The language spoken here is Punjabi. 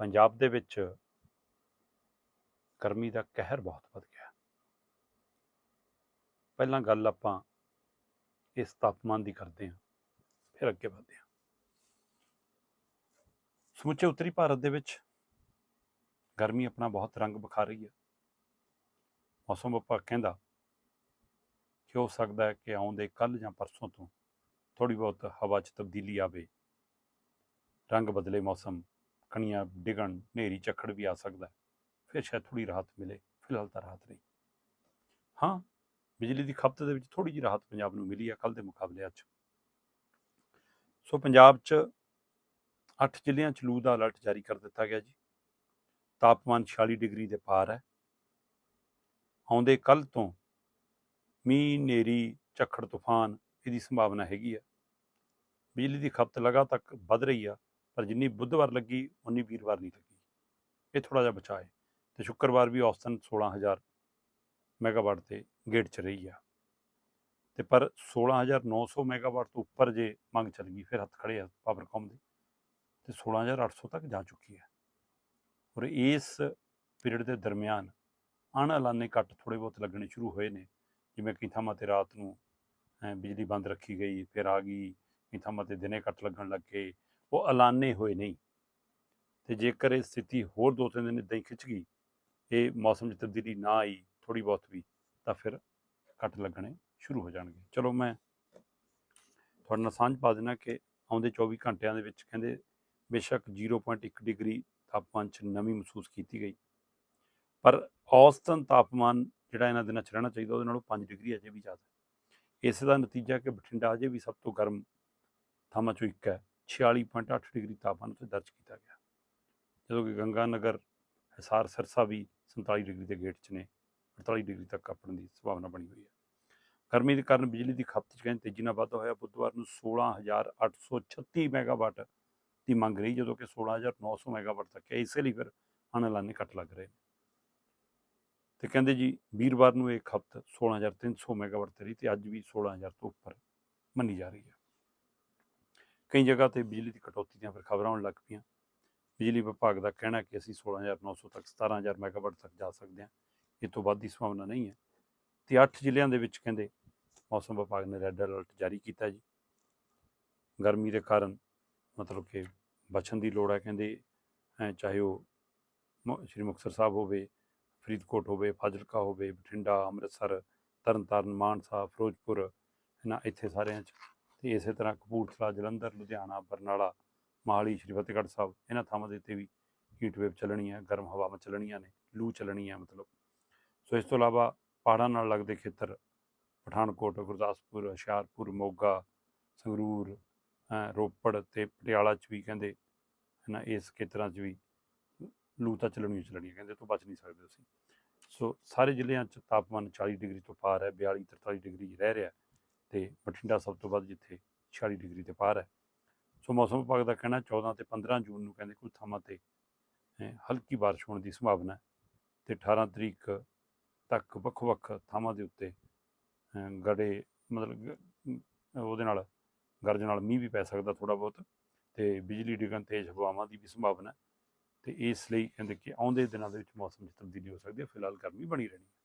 ਪੰਜਾਬ ਦੇ ਵਿੱਚ ਗਰਮੀ ਦਾ ਕਹਿਰ ਬਹੁਤ ਵੱਧ ਗਿਆ। ਪਹਿਲਾਂ ਗੱਲ ਆਪਾਂ ਇਸ ਤਾਪਮਾਨ ਦੀ ਕਰਦੇ ਹਾਂ, ਫਿਰ ਅੱਗੇ ਵਧਦੇ ਹਾਂ। ਸਮੁੱਚੇ ਉੱਤਰੀ ਭਾਰਤ ਦੇ ਵਿੱਚ ਗਰਮੀ ਆਪਣਾ ਬਹੁਤ ਰੰਗ ਵਿਖਾ ਰਹੀ ਹੈ। ਮੌਸਮ ਵਿਭਾਗ ਕਹਿੰਦਾ ਕਿ ਹੋ ਸਕਦਾ ਹੈ ਕਿ ਆਉਂਦੇ ਕੱਲ ਜਾਂ ਪਰਸੋਂ ਤੋਂ ਥੋੜੀ ਬਹੁਤ ਹਵਾ 'ਚ ਤਬਦੀਲੀ ਆਵੇ। ਰੰਗ ਬਦਲੇ ਮੌਸਮ ਕਣੀਆਂ ਡਿਗਣ, ਹਨੇਰੀ ਝੱਖੜ ਵੀ ਆ ਸਕਦਾ ਫਿਰ ਸ਼ਾਇਦ ਥੋੜੀ ਰਾਹਤ ਮਿਲੇ। ਫਿਲਹਾਲ ਤਾਂ ਰਾਹਤ ਨਹੀਂ। ਹਾਂ, ਬਿਜਲੀ ਦੀ ਖਪਤ ਦੇ ਵਿੱਚ ਥੋੜੀ ਜਿਹੀ ਰਾਹਤ ਪੰਜਾਬ ਨੂੰ ਮਿਲੀ ਆ ਕੱਲ ਦੇ ਮੁਕਾਬਲੇ ਅੱਜ। ਸੋ ਪੰਜਾਬ 'ਚ 8 ਜ਼ਿਲ੍ਹਿਆਂ 'ਚ ਲੂ ਦਾ ਅਲਰਟ ਜਾਰੀ ਕਰ ਦਿੱਤਾ ਗਿਆ ਜੀ। ਤਾਪਮਾਨ 46 ਡਿਗਰੀ ਦੇ ਪਾਰ ਹੈ। ਆਉਂਦੇ ਕੱਲ ਤੋਂ ਮੀਂਹ ਨੇਰੀ ਝੱਖੜ ਤੂਫਾਨ ਇਹਦੀ ਸੰਭਾਵਨਾ ਹੈਗੀ ਆ ਬਿਜਲੀ ਦੀ ਖਪਤ ਲਗਾਤਾਰ ਵੱਧ ਰਹੀ ਆ। ਪਰ ਜਿੰਨੀ ਬੁੱਧਵਾਰ ਲੱਗੀ ਉਨੀ ਵੀਰਵਾਰ ਨਹੀਂ ਲੱਗੀ। ਇਹ ਥੋੜਾ ਜਿਹਾ ਬਚਾਅ ਹੈ ਤੇ ਸ਼ੁੱਕਰਵਾਰ ਵੀ ਔਸਤਨ 16000 ਮੈਗਾਵਾਟ ਤੇ ਗੇਟ 'ਚ ਰਹੀ ਆ। ਤੇ ਪਰ 16900 ਮੈਗਾਵਾਟ ਤੋਂ ਉੱਪਰ ਜੇ ਮੰਗ ਚੱਲ ਗਈ, ਫਿਰ ਹੱਥ ਖੜੇ ਆ ਪਾਵਰਕੌਮ ਦੇ, ਤੇ 16800 ਤੱਕ ਜਾ ਚੁੱਕੀ ਹੈ। ਔਰ ਇਸ ਪੀਰੀਅਡ ਦੇ ਦਰਮਿਆਨ ਅਣਐਲਾਨੇ ਕੱਟ ਥੋੜੇ ਬਹੁਤ ਲੱਗਣੇ ਸ਼ੁਰੂ ਹੋਏ ਨੇ, ਜਿਵੇਂ ਕਈ ਥਾਵਾਂ ਤੇ ਰਾਤ ਨੂੰ ਬਿਜਲੀ ਬੰਦ ਰੱਖੀ ਗਈ, ਫਿਰ ਆ ਗਈ, ਕਈ ਥਾਵਾਂ ਤੇ ਦਿਨੇ ਕੱਟ ਲੱਗਣ ਲੱਗੇ ਉਹ ਐਲਾਨੇ ਹੋਏ ਨਹੀਂ। ਤੇ ਜੇਕਰ ਇਹ ਸਥਿਤੀ ਹੋਰ ਦੋ ਤਿੰਨ ਦਿਨ ਇਦਾਂ ਹੀ ਖਿੱਚ ਗਈ, ਇਹ ਮੌਸਮ 'ਚ ਤਬਦੀਲੀ ਨਾ ਆਈ ਥੋੜੀ ਬਹੁਤ ਵੀ, ਤਾਂ ਫਿਰ ਕੱਟ ਲੱਗਣੇ ਸ਼ੁਰੂ ਹੋ ਜਾਣਗੇ। ਚਲੋ ਮੈਂ ਤੁਹਾਡੇ ਨਾਲ ਸਾਂਝ ਪਾ ਦੇਣਾ ਕਿ ਆਉਂਦੇ 24 ਘੰਟਿਆਂ ਦੇ ਵਿੱਚ ਕਹਿੰਦੇ ਬੇਸ਼ੱਕ 0.1 ਡਿਗਰੀ ਤਾਪਮਾਨ 'ਚ ਨਮੀ ਮਹਿਸੂਸ ਕੀਤੀ ਗਈ। ਪਰ ਔਸਤਨ ਤਾਪਮਾਨ ਜਿਹੜਾ ਇਹਨਾਂ ਦਿਨਾਂ 'ਚ ਰਹਿਣਾ ਚਾਹੀਦਾ, ਉਹਦੇ ਨਾਲੋਂ 5 ਡਿਗਰੀ ਅਜੇ ਵੀ ਜ਼ਿਆਦਾ। ਹੈ। ਇਸ ਦਾ ਨਤੀਜਾ ਕਿ ਬਠਿੰਡਾ ਅਜੇ ਵੀ ਸਭ ਤੋਂ ਗਰਮ ਥਾਵਾਂ 'ਚੋਂ ਇੱਕ ਹੈ। 46.8 ਡਿਗਰੀ ਤਾਪਮਾਨ ਉੱਤੇ ਦਰਜ ਕੀਤਾ ਗਿਆ। ਜਦੋਂ ਕਿ ਗੰਗਾ ਨਗਰ, ਹਿਸਾਰ ਸਿਰਸਾ ਵੀ 47 ਡਿਗਰੀ ਦੇ ਗੇਟ 'ਚ ਨੇ 48 ਡਿਗਰੀ ਤੱਕ ਆਪਣ ਦੀ ਸੰਭਾਵਨਾ ਬਣੀ ਹੋਈ ਹੈ। ਗਰਮੀ ਦੇ ਕਾਰਨ ਬਿਜਲੀ ਦੀ ਖਪਤ 'ਚ ਕਹਿੰਦੇ ਤੇਜ਼ੀ ਨਾਲ ਵਾਧਾ ਹੋਇਆ। ਬੁੱਧਵਾਰ ਨੂੰ 16836 ਮੈਗਾਵਾਟ ਦੀ ਮੰਗ ਰਹੀ, ਜਦੋਂ ਕਿ 16900 ਮੈਗਾਵਾਟ ਤੱਕ ਹੈ। ਇਸੇ ਲਈ ਫਿਰ ਅਣਐਲਾਨੇ ਕੱਟ ਲੱਗ ਰਹੇ ਨੇ। ਤੇ ਕਹਿੰਦੇ ਜੀ, ਵੀਰਵਾਰ ਨੂੰ ਇਹ ਖਪਤ 16300 ਮੈਗਾਵਾਟ ਤੇ ਰਹੀ ਤੇ ਅੱਜ ਵੀ 16000 ਤੋਂ ਉੱਪਰ ਮੰਨੀ ਜਾ ਰਹੀ ਹੈ। ਕਈ ਜਗ੍ਹਾ ਤੇ ਬਿਜਲੀ ਦੀ ਕਟੌਤੀ ਦੀਆਂ ਫਿਰ ਖਬਰਾਂ ਆਉਣ ਲੱਗ ਪਈਆਂ। ਬਿਜਲੀ ਵਿਭਾਗ ਦਾ ਕਹਿਣਾ ਕਿ ਅਸੀਂ 16900 ਤੱਕ 17000 ਮੈਗਾਵਾਟ ਤੱਕ ਜਾ ਸਕਦੇ ਹਾਂ। ਇਹ ਤੋਂ ਵੱਧ ਦੀ ਸੰਭਾਵਨਾ ਨਹੀਂ ਹੈ। ਤੇ 8 ਜ਼ਿਲ੍ਹਿਆਂ ਦੇ ਵਿੱਚ ਕਹਿੰਦੇ ਮੌਸਮ ਵਿਭਾਗ ਨੇ ਰੈੱਡ ਅਲਰਟ ਜਾਰੀ ਕੀਤਾ ਜੀ। ਗਰਮੀ ਦੇ ਕਾਰਨ ਮਤਲਬ ਕਿ ਬਚਣ ਦੀ ਲੋੜ ਹੈ ਕਹਿੰਦੇ। ਚਾਹੇ ਉਹ ਮੁ- ਸ਼੍ਰੀ ਮੁਕਤਸਰ ਸਾਹਿਬ ਹੋਵੇ, ਫਰੀਦਕੋਟ ਹੋਵੇ, ਫਾਜ਼ਿਲਕਾ ਹੋਵੇ, ਬਠਿੰਡਾ, ਅੰਮ੍ਰਿਤਸਰ, ਤਰਨਤਾਰਨ, ਮਾਨਸਾ, ਫਿਰੋਜ਼ਪੁਰ, ਹੈ ਨਾ, ਇੱਥੇ ਸਾਰਿਆਂ 'ਚ ਤੇ ਇਸੇ ਤਰ੍ਹਾਂ ਕਪੂਰਥਲਾ, ਜਲੰਧਰ, ਲੁਧਿਆਣਾ, ਬਰਨਾਲਾ, ਮੋਹਾਲੀ, ਸ਼੍ਰੀ ਫਤਿਹਗੜ੍ਹ ਸਾਹਿਬ, ਇਹਨਾਂ ਥਾਵਾਂ ਦੇ ਉੱਤੇ ਵੀ ਹੀਟ ਵੇਵ ਚੱਲਣੀ ਹੈ, ਗਰਮ ਹਵਾਵਾਂ ਚੱਲਣੀਆਂ ਨੇ, ਲੂ ਚੱਲਣੀ ਹੈ ਮਤਲਬ। ਸੋ ਇਸ ਤੋਂ ਇਲਾਵਾ ਪਹਾੜਾਂ ਨਾਲ ਲੱਗਦੇ ਖੇਤਰ, ਪਠਾਨਕੋਟ, ਗੁਰਦਾਸਪੁਰ, ਹੁਸ਼ਿਆਰਪੁਰ, ਮੋਗਾ, ਸੰਗਰੂਰ ਰੋਪੜ ਤੇ ਪਟਿਆਲਾ 'ਚ ਵੀ ਕਹਿੰਦੇ ਨਾ ਇਸ ਖੇਤਰਾਂ 'ਚ ਵੀ ਲੂ ਤਾਂ ਚੱਲਣੀ ਹੀ ਚੱਲਣੀ ਕਹਿੰਦੇ ਤੋਂ ਬਚ ਨਹੀਂ ਸਕਦੇ ਤੁਸੀਂ ਸੋ ਸਾਰੇ ਜ਼ਿਲ੍ਹਿਆਂ 'ਚ ਤਾਪਮਾਨ 40 ਡਿਗਰੀ ਤੋਂ ਪਾਰ ਹੈ 42 43 ਡਿਗਰੀ ਰਹਿ ਰਿਹਾ ਤੇ ਬਠਿੰਡਾ ਸਭ ਤੋਂ ਵੱਧ ਜਿੱਥੇ 46 ਡਿਗਰੀ ਤੇ ਪਾਰ ਹੈ। ਸੋ ਮੌਸਮ ਵਿਭਾਗ ਦਾ ਕਹਿਣਾ 14 ਤੇ 15 ਜੂਨ ਨੂੰ ਕਹਿੰਦੇ ਕੁਝ ਥਾਵਾਂ ਤੇ ਹਲਕੀ ਬਾਰਿਸ਼ ਹੋਣ ਦੀ ਸੰਭਾਵਨਾ ਹੈ ਤੇ 18 ਤਰੀਕ ਤੱਕ ਵੱਖ-ਵੱਖ ਥਾਵਾਂ ਦੇ ਉੱਤੇ ਗੜੇ, ਮਤਲਬ ਉਹਦੇ ਨਾਲ ਗਰਜ ਨਾਲ ਮੀਂਹ ਵੀ ਪੈ ਸਕਦਾ ਥੋੜਾ ਬਹੁਤ ਤੇ ਬਿਜਲੀ ਡਿੱਗਣ, ਤੇਜ਼ ਹਵਾਵਾਂ ਦੀ ਵੀ ਸੰਭਾਵਨਾ ਹੈ ਤੇ ਇਸ ਲਈ ਕਹਿੰਦੇ ਕਿ ਆਉਂਦੇ ਦਿਨਾਂ ਦੇ ਵਿੱਚ ਮੌਸਮ 'ਚ ਤਬਦੀਲੀ ਹੋ ਸਕਦੀ ਹੈ, ਫਿਲਹਾਲ ਗਰਮੀ ਬਣੀ ਰਹਿਣੀ ਹੈ।